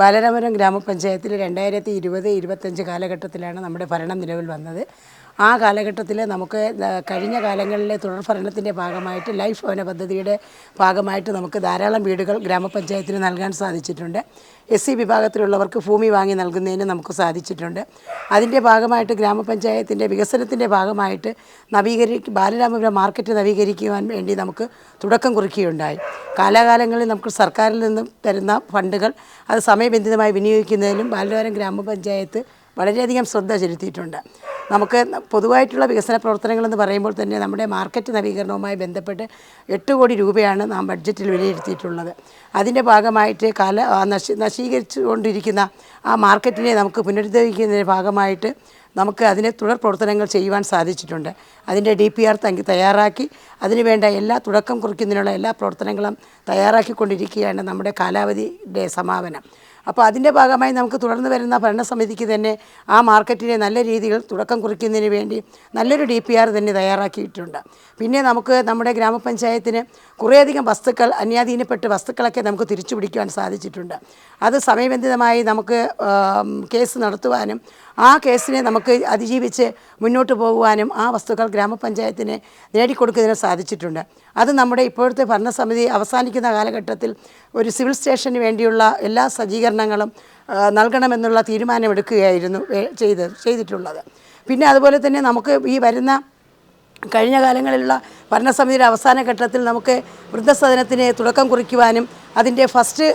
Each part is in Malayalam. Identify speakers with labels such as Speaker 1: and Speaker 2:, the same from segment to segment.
Speaker 1: ബാലരാമപുരം ഗ്രാമപഞ്ചായത്തിൽ രണ്ടായിരത്തി ഇരുപത് ഇരുപത്തഞ്ച് കാലഘട്ടത്തിലാണ് നമ്മുടെ ഭരണം നിലവിൽ വന്നത്. ആ കാലഘട്ടത്തിൽ നമുക്ക് കഴിഞ്ഞ കാലങ്ങളിലെ തുടർ ഭരണത്തിന്റെ ഭാഗമായിട്ട് ലൈഫ് ഭവന പദ്ധതിയുടെ ഭാഗമായിട്ട് നമുക്ക് ധാരാളം വീടുകൾ ഗ്രാമപഞ്ചായത്തിന് നൽകാൻ സാധിച്ചിട്ടുണ്ട്. എസ് സി വിഭാഗത്തിലുള്ളവർക്ക് ഭൂമി വാങ്ങി നൽകുന്നതിന് നമുക്ക് സാധിച്ചിട്ടുണ്ട്. അതിന്റെ ഭാഗമായിട്ട് ഗ്രാമപഞ്ചായത്തിന്റെ വികസനത്തിന്റെ ഭാഗമായിട്ട് നവീകരി ബാലരാമപുരം മാർക്കറ്റ് നവീകരിക്കുവാൻ വേണ്ടി നമുക്ക് തുടക്കം കുറിക്കുകയുണ്ടായി. കാലാകാലങ്ങളിൽ നമുക്ക് സർക്കാരിൽ നിന്നും തരുന്ന ഫണ്ടുകൾ അത് സമയബന്ധിതമായി വിനിയോഗിക്കുന്നതിലും ബാലരാമപുരം ഗ്രാമപഞ്ചായത്ത് വളരെയധികം ശ്രദ്ധ ചെലുത്തിയിട്ടുണ്ട്. നമുക്ക് പൊതുവായിട്ടുള്ള വികസന പ്രവർത്തനങ്ങളെന്ന് പറയുമ്പോൾ തന്നെ നമ്മുടെ മാർക്കറ്റ് നവീകരണവുമായി ബന്ധപ്പെട്ട് എട്ട് കോടി രൂപയാണ് നാം ബഡ്ജറ്റിൽ വിലയിരുത്തിയിട്ടുള്ളത്. അതിന്റെ ഭാഗമായിട്ട് കാല നശി നശീകരിച്ചു കൊണ്ടിരിക്കുന്ന ആ മാർക്കറ്റിനെ നമുക്ക് പുനരുദ്ധരിക്കുന്നതിന്റെ ഭാഗമായിട്ട് നമുക്ക് അതിന് തുടർ പ്രവർത്തനങ്ങൾ ചെയ്യുവാൻ സാധിച്ചിട്ടുണ്ട്. അതിന്റെ ഡി പി ആർ തങ്കി തയ്യാറാക്കി അതിനുവേണ്ട എല്ലാ തുടക്കം കുറിക്കുന്നതിനുള്ള എല്ലാ പ്രവർത്തനങ്ങളും തയ്യാറാക്കിക്കൊണ്ടിരിക്കുകയാണ് നമ്മുടെ കാലാവധിയുടെ സമാപനം. അപ്പോൾ അതിന്റെ ഭാഗമായി നമുക്ക് തുടർന്ന് വരുന്ന ഭരണസമിതിക്ക് തന്നെ ആ മാർക്കറ്റിനെ നല്ല രീതിയിൽ തുടക്കം കുറിക്കുന്നതിന് വേണ്ടി നല്ലൊരു ഡി പി ആർ തന്നെ തയ്യാറാക്കിയിട്ടുണ്ട്. പിന്നെ നമുക്ക് നമ്മുടെ ഗ്രാമപഞ്ചായത്തിന് കുറേയധികം വസ്തുക്കൾ അന്യാധീനപ്പെട്ട വസ്തുക്കളൊക്കെ നമുക്ക് തിരിച്ചു പിടിക്കുവാൻ സാധിച്ചിട്ടുണ്ട്. അത് സമയബന്ധിതമായി നമുക്ക് കേസ് നടത്തുവാനും ആ കേസിനെ നമുക്ക് അതിജീവിച്ച് മുന്നോട്ട് പോകുവാനും ആ വസ്തുക്കൾ ഗ്രാമപഞ്ചായത്തിന് നേടിക്കൊടുക്കുന്നതിന് സാധിച്ചിട്ടുണ്ട്. അത് നമ്മുടെ ഇപ്പോഴത്തെ ഭരണസമിതി അവസാനിക്കുന്ന കാലഘട്ടത്തിൽ ഒരു സിവിൽ സ്റ്റേഷന് വേണ്ടിയുള്ള എല്ലാ സജ്ജീകരണങ്ങളും ആ, നൽകണമെന്നുള്ള തീരുമാനമെടുക്കുകയായിരുന്നു ചെയ്ത് ചെയ്തിട്ടുള്ളത്. പിന്നെ അതുപോലെ തന്നെ നമുക്ക് ഈ വരുന്ന കഴിഞ്ഞ കാലങ്ങളിലുള്ള ഭരണസമിതിയുടെ അവസാന ഘട്ടത്തിൽ നമുക്ക് വൃദ്ധസദനത്തിന് തുടക്കം കുറിക്കുവാനും അതിന്റെ ഫസ്റ്റ്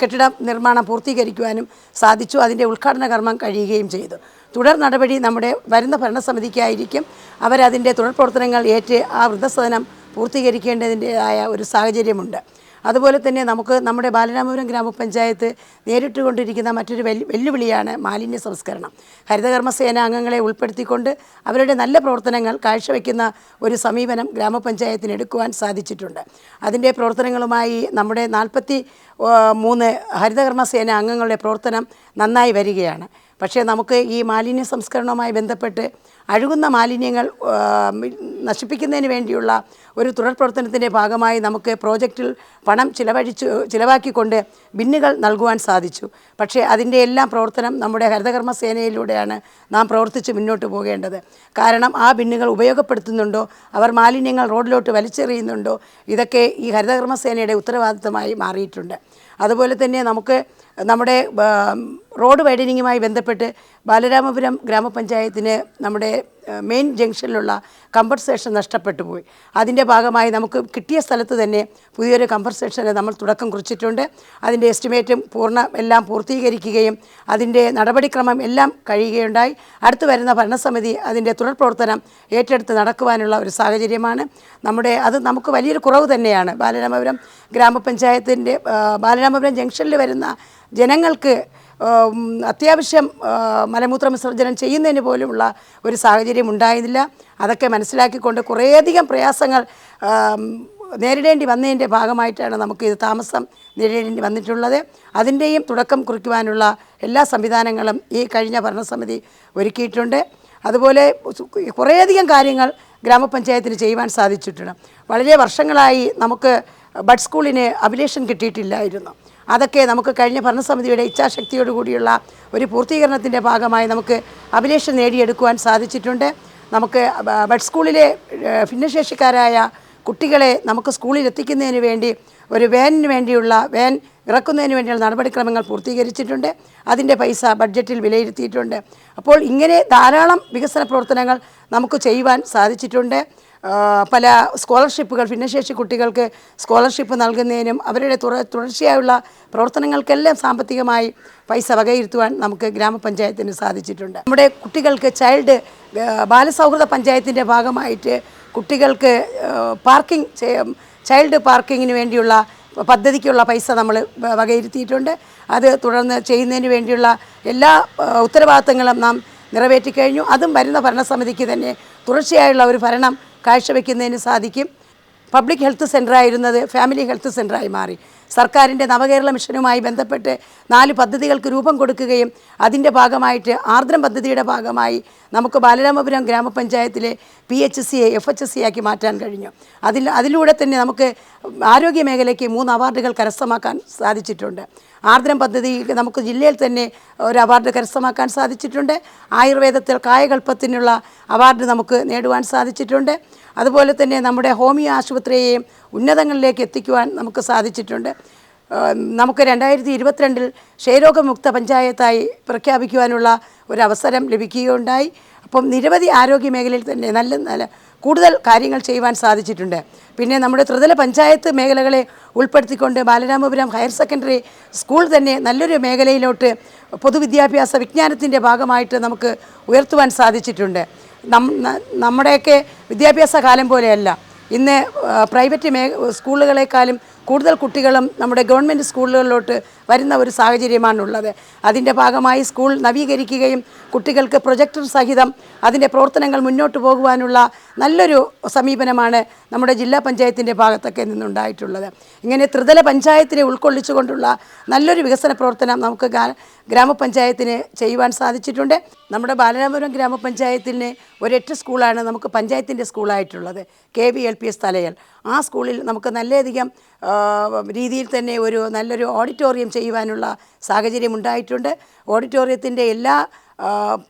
Speaker 1: കെട്ടിട നിർമ്മാണം പൂർത്തീകരിക്കുവാനും സാധിച്ചു. അതിന്റെ ഉദ്ഘാടന കർമ്മം കഴിയുകയും ചെയ്തു. തുടർ നടപടി നമ്മുടെ വരുന്ന ഭരണസമിതിക്കായിരിക്കും. അവരതിന്റെ തുടർ പ്രവർത്തനങ്ങൾ ഏറ്റ് ആ വൃദ്ധസദനം പൂർത്തീകരിക്കേണ്ടതിന്റെതായ ഒരു സാഹചര്യമുണ്ട്. അതുപോലെ തന്നെ നമുക്ക് നമ്മുടെ ബാലരാമപുരം ഗ്രാമപഞ്ചായത്ത് നേരിട്ട് കൊണ്ടിരിക്കുന്ന മറ്റൊരു വെല്ലു വെല്ലുവിളിയാണ് മാലിന്യ സംസ്കരണം. ഹരിതകർമ്മസേന അംഗങ്ങളെ ഉൾപ്പെടുത്തിക്കൊണ്ട് അവരുടെ നല്ല പ്രവർത്തനങ്ങൾ കാഴ്ചവെക്കുന്ന ഒരു സമീപനം ഗ്രാമപഞ്ചായത്തിന് എടുക്കുവാൻ സാധിച്ചിട്ടുണ്ട്. അതിന്റെ പ്രവർത്തനങ്ങളുമായി നമ്മുടെ നാൽപ്പത്തി മൂന്ന് ഹരിതകർമ്മസേന അംഗങ്ങളുടെ പ്രവർത്തനം നന്നായി വരികയാണ്. പക്ഷേ നമുക്ക് ഈ മാലിന്യ സംസ്കരണവുമായി ബന്ധപ്പെട്ട് അഴുകുന്ന മാലിന്യങ്ങൾ നശിപ്പിക്കുന്നതിന് വേണ്ടിയുള്ള ഒരു തുടർ പ്രവർത്തനത്തിന്റെ ഭാഗമായി നമുക്ക് പ്രോജക്റ്റിൽ പണം ചിലവഴിച്ചു ചിലവാക്കിക്കൊണ്ട് ബിന്നുകൾ നൽകുവാൻ സാധിച്ചു. പക്ഷേ അതിന്റെ എല്ലാം പ്രവർത്തനം നമ്മുടെ ഹരിതകർമ്മ സേനയിലൂടെയാണ് നാം പ്രവർത്തിച്ച് മുന്നോട്ട് പോകേണ്ടത്. കാരണം ആ ബിന്നുകൾ ഉപയോഗപ്പെടുത്തുന്നുണ്ടോ അവർ മാലിന്യങ്ങൾ റോഡിലോട്ട് വലിച്ചെറിയുന്നുണ്ടോ ഇതൊക്കെ ഈ ഹരിതകർമ്മ സേനയുടെ ഉത്തരവാദിത്തമായി മാറിയിട്ടുണ്ട്. അതുപോലെ തന്നെ നമുക്ക് നമ്മുടെ റോഡ് വൈഡനിങ്ങുമായി ബന്ധപ്പെട്ട് ബാലരാമപുരം ഗ്രാമപഞ്ചായത്തിന് നമ്മുടെ മെയിൻ ജംഗ്ഷനിലുള്ള കമ്പൻസേഷൻ നഷ്ടപ്പെട്ടു പോയി. അതിന്റെ ഭാഗമായി നമുക്ക് കിട്ടിയ സ്ഥലത്ത് തന്നെ പുതിയൊരു കമ്പൻസേഷന് നമ്മൾ തുടക്കം കുറിച്ചിട്ടുണ്ട്. അതിന്റെ എസ്റ്റിമേറ്റും പൂർണ എല്ലാം പൂർത്തീകരിക്കുകയും അതിന്റെ നടപടിക്രമം എല്ലാം കഴിയുകയുണ്ടായി. അടുത്തു വരുന്ന ഭരണസമിതി അതിന്റെ തുടർ പ്രവർത്തനം ഏറ്റെടുത്ത് നടക്കുവാനുള്ള ഒരു സാഹചര്യമാണ്. നമ്മുടെ അത് നമുക്ക് വലിയൊരു കുറവ് തന്നെയാണ്. ബാലരാമപുരം ഗ്രാമപഞ്ചായത്തിന്റെ ബാലരാമപുരം ജംഗ്ഷനിൽ വരുന്ന ജനങ്ങൾക്ക് അത്യാവശ്യം മലമൂത്ര വിസർജനം ചെയ്യുന്നതിന് പോലുമുള്ള ഒരു സാഹചര്യം ഉണ്ടായിരുന്നില്ല. അതൊക്കെ മനസ്സിലാക്കിക്കൊണ്ട് കുറേയധികം പ്രയാസങ്ങൾ നേരിടേണ്ടി വന്നതിന്റെ ഭാഗമായിട്ടാണ് നമുക്ക് ഇത് താമസം നേരിടേണ്ടി വന്നിട്ടുള്ളത്. അതിന്റെയും തുടക്കം കുറിക്കുവാനുള്ള എല്ലാ സംവിധാനങ്ങളും ഈ കഴിഞ്ഞ ഭരണസമിതി ഒരുക്കിയിട്ടുണ്ട്. അതുപോലെ കുറേയധികം കാര്യങ്ങൾ ഗ്രാമപഞ്ചായത്തിന് ചെയ്യുവാൻ സാധിച്ചിട്ടുണ്ട്. വളരെ വർഷങ്ങളായി നമുക്ക് ബഡ് സ്കൂളിന് അഭിലേഷൻ കിട്ടിയിട്ടില്ലായിരുന്നു. അതൊക്കെ നമുക്ക് കഴിഞ്ഞ ഭരണസമിതിയുടെ ഇച്ഛാശക്തിയോട് കൂടിയുള്ള ഒരു പൂർത്തീകരണത്തിന്റെ ഭാഗമായി നമുക്ക് അഭിലേഷം നേടിയെടുക്കുവാൻ സാധിച്ചിട്ടുണ്ട്. നമുക്ക് ബഡ് സ്കൂളിലെ ഭിന്നശേഷിക്കാരായ കുട്ടികളെ നമുക്ക് സ്കൂളിൽ എത്തിക്കുന്നതിന് വേണ്ടി ഒരു വാനിന് വേണ്ടിയുള്ള വാൻ ഇറക്കുന്നതിന് വേണ്ടിയുള്ള നടപടിക്രമങ്ങൾ പൂർത്തീകരിച്ചിട്ടുണ്ട്. അതിന്റെ പൈസ ബഡ്ജറ്റിൽ വിലയിരുത്തിയിട്ടുണ്ട്. അപ്പോൾ ഇങ്ങനെ ധാരാളം വികസന പ്രവർത്തനങ്ങൾ നമുക്ക് ചെയ്യുവാൻ സാധിച്ചിട്ടുണ്ട്. പല സ്കോളർഷിപ്പുകൾ ഭിന്നശേഷി കുട്ടികൾക്ക് സ്കോളർഷിപ്പ് നൽകുന്നതിനും അവരുടെ തുറ തുടർച്ചയായുള്ള പ്രവർത്തനങ്ങൾക്കെല്ലാം സാമ്പത്തികമായി പൈസ വകയിരുത്തുവാൻ നമുക്ക് ഗ്രാമപഞ്ചായത്തിന് സാധിച്ചിട്ടുണ്ട്. നമ്മുടെ കുട്ടികൾക്ക് ചൈൽഡ് ബാലസൗഹൃദ പഞ്ചായത്തിന്റെ ഭാഗമായിട്ട് കുട്ടികൾക്ക് പാർക്കിംഗ് ചൈൽഡ് പാർക്കിങ്ങിന് വേണ്ടിയുള്ള പദ്ധതിക്കുള്ള പൈസ നമ്മൾ വകയിരുത്തിയിട്ടുണ്ട്. അത് തുടർന്ന് ചെയ്യുന്നതിന് വേണ്ടിയുള്ള എല്ലാ ഉത്തരവാദിത്തങ്ങളും നാം നിറവേറ്റിക്കഴിഞ്ഞു. അതും വരുന്ന ഭരണസമിതിക്ക് തന്നെ തുടർച്ചയായുള്ള ഒരു ഭരണം കാഴ്ചവെക്കുന്നതിന് സാധിക്കും. പബ്ലിക് ഹെൽത്ത് സെന്ററായിരുന്നത് ഫാമിലി ഹെൽത്ത് സെന്ററായി മാറി. സർക്കാരിന്റെ നവകേരള മിഷനുമായി ബന്ധപ്പെട്ട് നാല് പദ്ധതികൾക്ക് രൂപം കൊടുക്കുകയും അതിന്റെ ഭാഗമായിട്ട് ആർദ്രം പദ്ധതിയുടെ ഭാഗമായി നമുക്ക് ബാലരാമപുരം ഗ്രാമപഞ്ചായത്തിലെ പി എച്ച് സിയെ എഫ് എച്ച് സി ആക്കി മാറ്റാൻ കഴിഞ്ഞു. അതിൽ അതിലൂടെ തന്നെ നമുക്ക് ആരോഗ്യ മേഖലയ്ക്ക് മൂന്ന് അവാർഡുകൾ കരസ്ഥമാക്കാൻ സാധിച്ചിട്ടുണ്ട്. ആർദ്രം പദ്ധതി നമുക്ക് ജില്ലയിൽ തന്നെ ഒരു അവാർഡ് കരസ്ഥമാക്കാൻ സാധിച്ചിട്ടുണ്ട്. ആയുർവേദത്തിൽ കായകൽപ്പത്തിനുള്ള അവാർഡ് നമുക്ക് നേടുവാൻ സാധിച്ചിട്ടുണ്ട്. അതുപോലെ തന്നെ നമ്മുടെ ഹോമിയോ ആശുപത്രിയെയും ഉന്നതങ്ങളിലേക്ക് എത്തിക്കുവാൻ നമുക്ക് സാധിച്ചിട്ടുണ്ട്. നമുക്ക് രണ്ടായിരത്തി ഇരുപത്തിരണ്ടിൽ ക്ഷയരോഗമുക്ത പഞ്ചായത്തായി പ്രഖ്യാപിക്കുവാനുള്ള ഒരു അവസരം ലഭിക്കുകയുണ്ടായി. അപ്പം നിരവധി ആരോഗ്യ മേഖലയിൽ തന്നെ നല്ല നല്ല കൂടുതൽ കാര്യങ്ങൾ ചെയ്യുവാൻ സാധിച്ചിട്ടുണ്ട്. പിന്നെ നമ്മുടെ ത്രിതല പഞ്ചായത്ത് മേഖലകളെ ഉൾപ്പെടുത്തിക്കൊണ്ട് ബാലരാമപുരം ഹയർ സെക്കൻഡറി സ്കൂൾ തന്നെ നല്ലൊരു മേഖലയിലോട്ട് പൊതുവിദ്യാഭ്യാസ വിജ്ഞാനത്തിന്റെ ഭാഗമായിട്ട് നമുക്ക് ഉയർത്തുവാൻ സാധിച്ചിട്ടുണ്ട്. നമ്മുടെയൊക്കെ വിദ്യാഭ്യാസ കാലം പോലെയല്ല. ഇന്ന് പ്രൈവറ്റ് മേ സ്കൂളുകളെക്കാളും കൂടുതൽ കുട്ടികളും നമ്മുടെ ഗവൺമെന്റ് സ്കൂളുകളിലോട്ട് വരുന്ന ഒരു സാഹചര്യമാണുള്ളത്. അതിന്റെ ഭാഗമായി സ്കൂൾ നവീകരിക്കുകയും കുട്ടികൾക്ക് പ്രൊജക്ടർ സഹിതം അതിന്റെ പ്രവർത്തനങ്ങൾ മുന്നോട്ട് പോകുവാനുള്ള നല്ലൊരു സമീപനമാണ് നമ്മുടെ ജില്ലാ പഞ്ചായത്തിന്റെ ഭാഗത്തൊക്കെ നിന്നുണ്ടായിട്ടുള്ളത്. ഇങ്ങനെ ത്രിതല പഞ്ചായത്തിനെ ഉൾക്കൊള്ളിച്ചുകൊണ്ടുള്ള നല്ലൊരു വികസന പ്രവർത്തനം നമുക്ക് ഗ്രാമപഞ്ചായത്തിന് ചെയ്യുവാൻ സാധിച്ചിട്ടുണ്ട്. നമ്മുടെ ബാലരാമപുരം ഗ്രാമപഞ്ചായത്തിന് ഒരെട്ട് സ്കൂളാണ് നമുക്ക് പഞ്ചായത്തിന്റെ സ്കൂളായിട്ടുള്ളത്. K V L P S Thalayal. ആ സ്കൂളിൽ നമുക്ക് നല്ലധികം രീതിയിൽ തന്നെ ഒരു നല്ലൊരു ഓഡിറ്റോറിയം ചെയ്യുവാനുള്ള സാഹചര്യം ഉണ്ടായിട്ടുണ്ട്. ഓഡിറ്റോറിയത്തിന്റെ എല്ലാ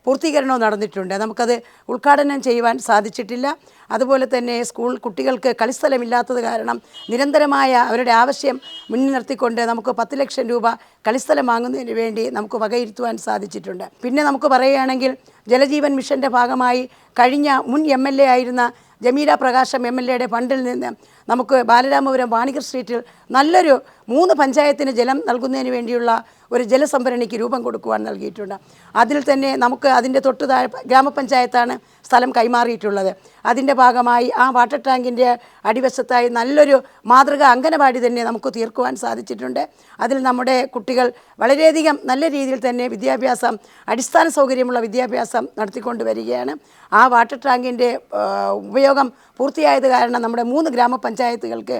Speaker 1: പൂർത്തീകരണവും നടന്നിട്ടുണ്ട്. നമുക്കത് ഉദ്ഘാടനം ചെയ്യുവാൻ സാധിച്ചിട്ടില്ല. അതുപോലെ തന്നെ സ്കൂൾ കുട്ടികൾക്ക് കളിസ്ഥലമില്ലാത്തത് കാരണം നിരന്തരമായ അവരുടെ ആവശ്യം മുന്നിൽ നിർത്തിക്കൊണ്ട് നമുക്ക് പത്ത് ലക്ഷം രൂപ കളിസ്ഥലം വാങ്ങുന്നതിന് വേണ്ടി നമുക്ക് വകയിരുത്തുവാൻ സാധിച്ചിട്ടുണ്ട്. പിന്നെ നമുക്ക് പറയുകയാണെങ്കിൽ ജലജീവൻ മിഷന്റെ ഭാഗമായി കഴിഞ്ഞ മുൻ എം എൽ എ ആയിരുന്ന ജമീല പ്രകാശം എം എൽ എയുടെ ഫണ്ടിൽ നിന്ന് നമുക്ക് ബാലരാമപുരം വാണികർ സ്ട്രീറ്റിൽ നല്ലൊരു മൂന്ന് പഞ്ചായത്തിന് ജലം നൽകുന്നതിന് വേണ്ടിയുള്ള ഒരു ജലസംഭരണിക്ക് രൂപം കൊടുക്കുവാൻ നൽകിയിട്ടുണ്ട്. അതിൽ തന്നെ നമുക്ക് അതിന്റെ തൊട്ട് താഴെ ഗ്രാമപഞ്ചായത്താണ് സ്ഥലം കൈമാറിയിട്ടുള്ളത്. അതിന്റെ ഭാഗമായി ആ വാട്ടർ ടാങ്കിന്റെ അടിവശത്തായി നല്ലൊരു മാതൃക അംഗനവാടി തന്നെ നമുക്ക് തീർക്കുവാൻ സാധിച്ചിട്ടുണ്ട്. അതിൽ നമ്മുടെ കുട്ടികൾ വളരെയധികം നല്ല രീതിയിൽ തന്നെ വിദ്യാഭ്യാസം അടിസ്ഥാന സൗകര്യമുള്ള വിദ്യാഭ്യാസം നടത്തിക്കൊണ്ട് വരികയാണ് ആ വാട്ടർ ടാങ്കിന്റെ ഉപയോഗം പൂർത്തിയായത് കാരണം നമ്മുടെ മൂന്ന് ഗ്രാമപഞ്ചായത്തുകൾക്ക്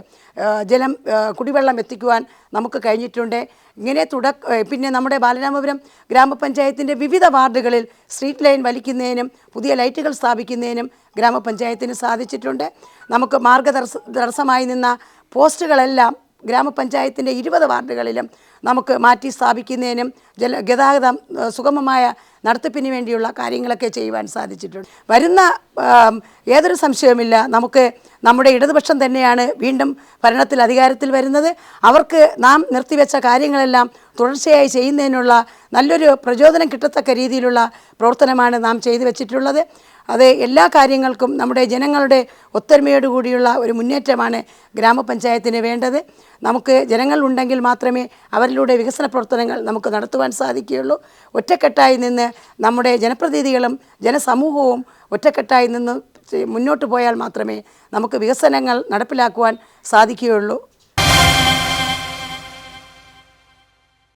Speaker 1: ജലം കുടിവെള്ളം എത്തിക്കുവാൻ നമുക്ക് കഴിഞ്ഞിട്ടുണ്ട്. ഇങ്ങനെ തുടക്ക പിന്നെ നമ്മുടെ ബാലരാമപുരം ഗ്രാമപഞ്ചായത്തിന്റെ വിവിധ വാർഡുകളിൽ സ്ട്രീറ്റ് ലൈൻ വലിക്കുന്നതിനും പുതിയ ലൈറ്റുകൾ സ്ഥാപിക്കുന്നതിനും ഗ്രാമപഞ്ചായത്തിന് സാധിച്ചിട്ടുണ്ട്. നമുക്ക് മാർഗദർശ തടസ്സമായി നിന്ന പോസ്റ്റുകളെല്ലാം ഗ്രാമപഞ്ചായത്തിന്റെ ഇരുപത് വാർഡുകളിലും നമുക്ക് മാറ്റി സ്ഥാപിക്കുന്നതിനും ജല ഗതാഗതം സുഗമമായ നടത്തിപ്പിന് വേണ്ടിയുള്ള കാര്യങ്ങളൊക്കെ ചെയ്യുവാൻ സാധിച്ചിട്ടുണ്ട്. വരുന്ന ആം, ഏതൊരു സംശയവുമില്ല. നമുക്ക് നമ്മുടെ ഇടതുപക്ഷം തന്നെയാണ് വീണ്ടും ഭരണത്തിൽ അധികാരത്തിൽ വരുന്നത്. അവർക്ക് നാം നിർത്തിവെച്ച കാര്യങ്ങളെല്ലാം തുടർച്ചയായി ചെയ്യുന്നതിനുള്ള നല്ലൊരു പ്രചോദനം കിട്ടത്തക്ക രീതിയിലുള്ള പ്രവർത്തനമാണ് നാം ചെയ്തു വെച്ചിട്ടുള്ളത്. അത് എല്ലാ കാര്യങ്ങൾക്കും നമ്മുടെ ജനങ്ങളുടെ ഒത്തൊരുമയോടുകൂടിയുള്ള ഒരു മുന്നേറ്റമാണ് ഗ്രാമപഞ്ചായത്തിന് വേണ്ടത്. നമുക്ക് ജനങ്ങൾ ഉണ്ടെങ്കിൽ മാത്രമേ അവരിലൂടെ വികസന പ്രവർത്തനങ്ങൾ നമുക്ക് നടത്തുവാൻ സാധിക്കുകയുള്ളൂ. ഒറ്റക്കെട്ടായി നിന്ന് നമ്മുടെ ജനപ്രതിനിധികളും ജനസമൂഹവും ഒറ്റക്കെട്ടായി നിന്ന് മുന്നോട്ട് പോയാൽ മാത്രമേ നമുക്ക് വികസനങ്ങൾ നടപ്പിലാക്കുവാൻ സാധിക്കുകയുള്ളൂ.